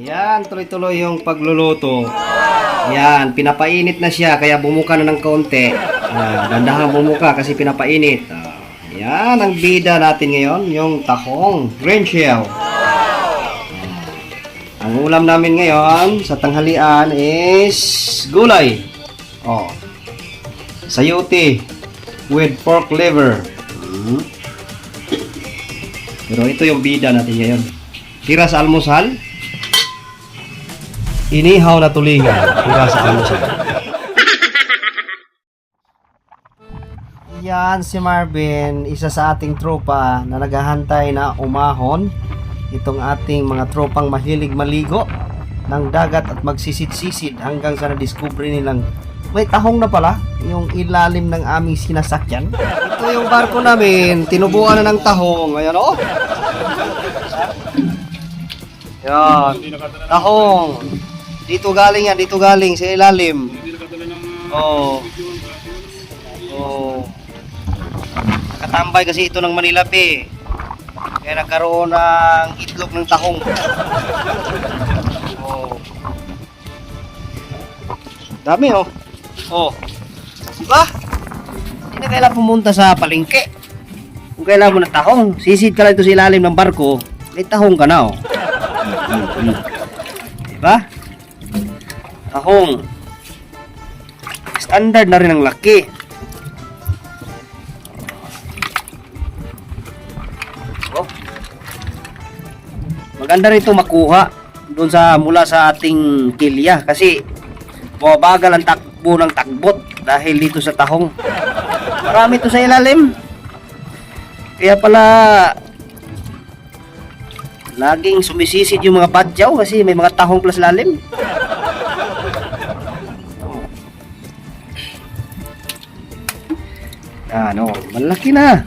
Yan, tuloy-tuloy yung pagluluto. Yan, pinapainit na siya kaya bumuka na ng kaunti. Ah, dandahang bumuka kasi pinapainit. Ah, yan ang bida natin ngayon, yung tahong green shell. Ah, ang ulam namin ngayon sa tanghalian is gulay. Oh. Sayote with pork liver. Hmm. Pero ito yung bida natin ngayon. Tira sa almusal, inihaw na tulingan. Tira sa almusal. Yan si Marvin, isa sa ating tropa na naghahantay na umahon. Itong ating mga tropang mahilig maligo ng dagat at magsisid-sisid hanggang sa na-discover nilang may tahong na pala yung ilalim ng aming sinasakyan. Ito yung barko namin, tinubuan na ng tahong. Ayan oh. Yan. Tahong. Dito galing yan, dito galing sa ilalim. Oh. Oh. Nakatambay kasi ito ng Manila Bay. Kaya nagkaroon ng itlog ng tahong. Oh. Dami oh. Oh. Diba? Hindi na kailangan pumunta sa palengke. Kung kailangan mo ng tahong, sisid ka lang ito sa ilalim ng barko, may tahong ka na oh. Tahong. Standard na rin ang laki. Oh. Maganda rin ito makuha doon sa mula sa ating kilya kasi bumabagal ang takbo ng takbot dahil dito sa tahong. Marami ito sa ilalim. Kaya pala laging sumisisid yung mga badyaw kasi may mga tahong plus lalim. Ano, malaki na.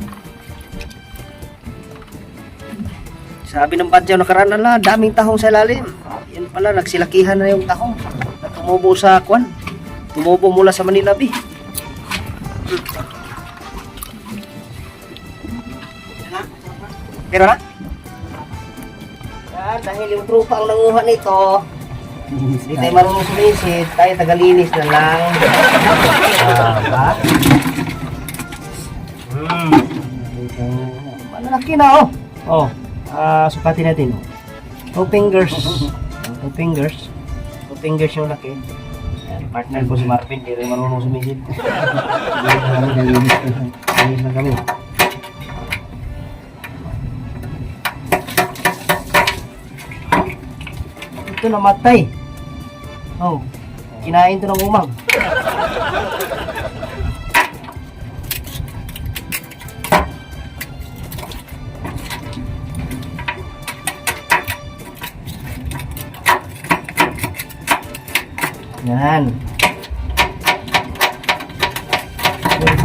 Sabi ng badyaw nakaraan na daming tahong sa lalim. Yan pala, nagsilakihan na yung tahong. Na tumubo sa kwan. Tumubo mula sa Manila Bay. Pero na? Yan, dahil yung trupa ang nanguha nito, hindi tayo marunong sumisid, tayo tagalinis na lang. Ah, ba? Malalaki na oh. Oh, ah sukatin natin oh. Two fingers. Two fingers. Two fingers yung laki. Yan, partner ko si Marvin, hindi rin marunong sumisid. Linis na kami. Ito namatay. Oh, kinain to ng umang. Yan.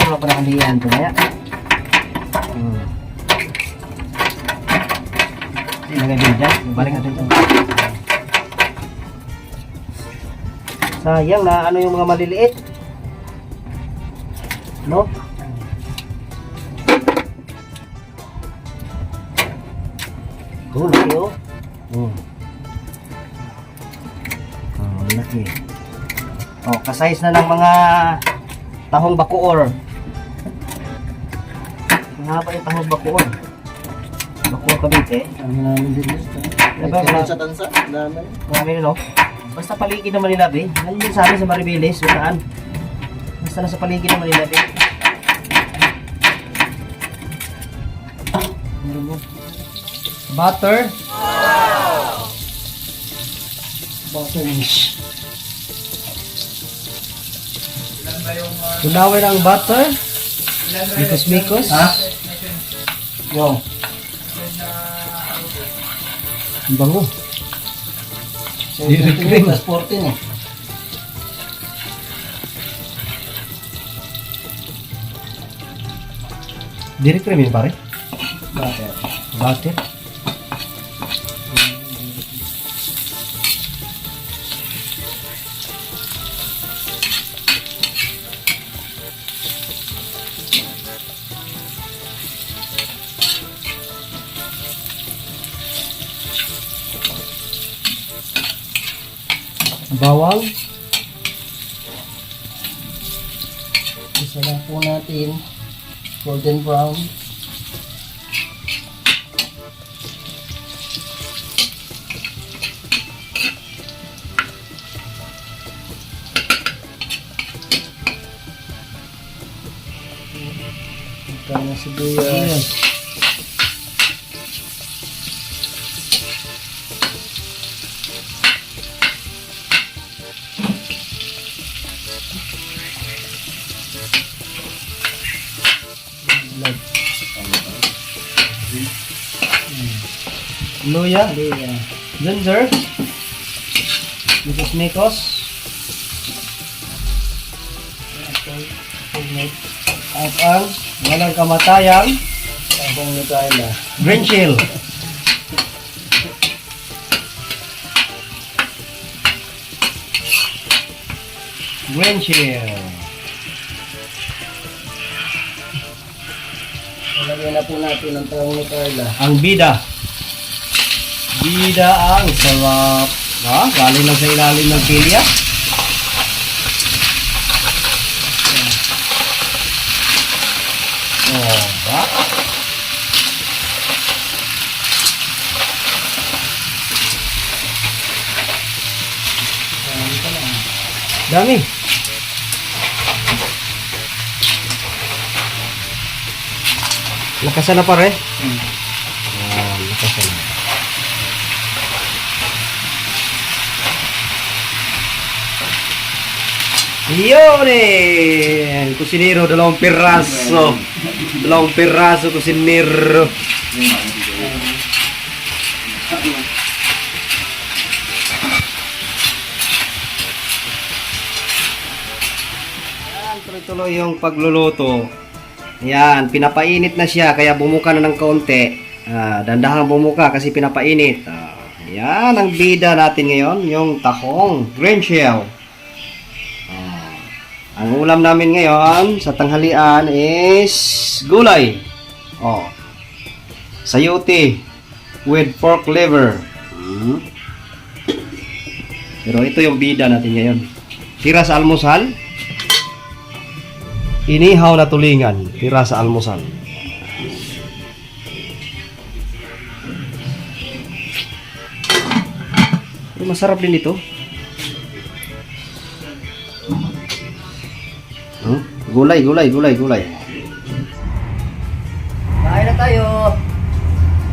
Puro pa nakalian to na Hmm. Ilagay din dyan. Balik natin ito. Sayang na ano yung mga maliliit. No? Oh, laki oh. Hmm. Oh, laki. Oh, kasize na ng mga tahong bakuor. Ang haba yung tahong bakuor. Bakuor Cavite. Ang namin din ito. Diba, mga- sa tansa, dami. Marami no? Basta paligid ng Manila Bay. Nandun sa amin sa Maribeles, saan. Basta nasa paligid ng Manila Bay. Meron mo. Butter. Tunawin ang butter. Mikos-mikos. Ha? Yo. Ang bango. Direct cream. Plus 14 eh. Direct cream yun, pare. Bakit? Butter. Bawang. Isa lang po natin. Golden brown. Ito na sibuyas. Luya. Luya. Ginger. Mikos Mikos. At ang walang kamatayang Abang Nutella. green chill. Green chill. Lagyan na po natin ang tawang Nutella. Ang bida. Bida ang sarap. Ha? Galing lang sa ilalim ng pilya. Oh, ba? Dami. Lakasan na pare. Ah, lakasan na. Yun eh! Kusinero, dalawang piraso. Dalawang piraso kusinero. Yan, tuloy-tuloy yung pagluluto. Yan, pinapainit na siya kaya bumuka na ng kaunti. Ah, dandahang bumuka kasi pinapainit. Ah, yan ang bida natin ngayon, yung tahong, green shell. Ang ulam namin ngayon sa tanghalian is gulay. Oh. Sayote with pork liver. Hmm. Pero ito yung bida natin ngayon. Tira sa almusal. Inihaw na tulingan. Tira sa almusal. Pero masarap din ito. Gulay, gulay, gulay, gulay. Kain na tayo.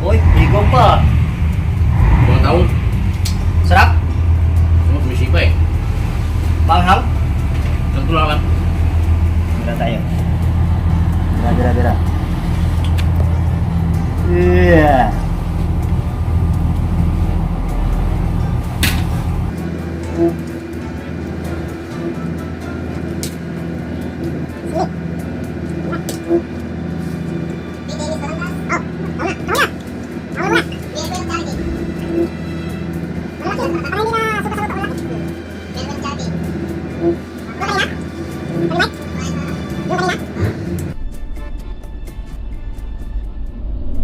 Uy, higong pa. Mga taon, Sarap. mga sumisipa eh. Manghang. Nagtulakan. Tira tayo. Tira, tira, tira. Yeah.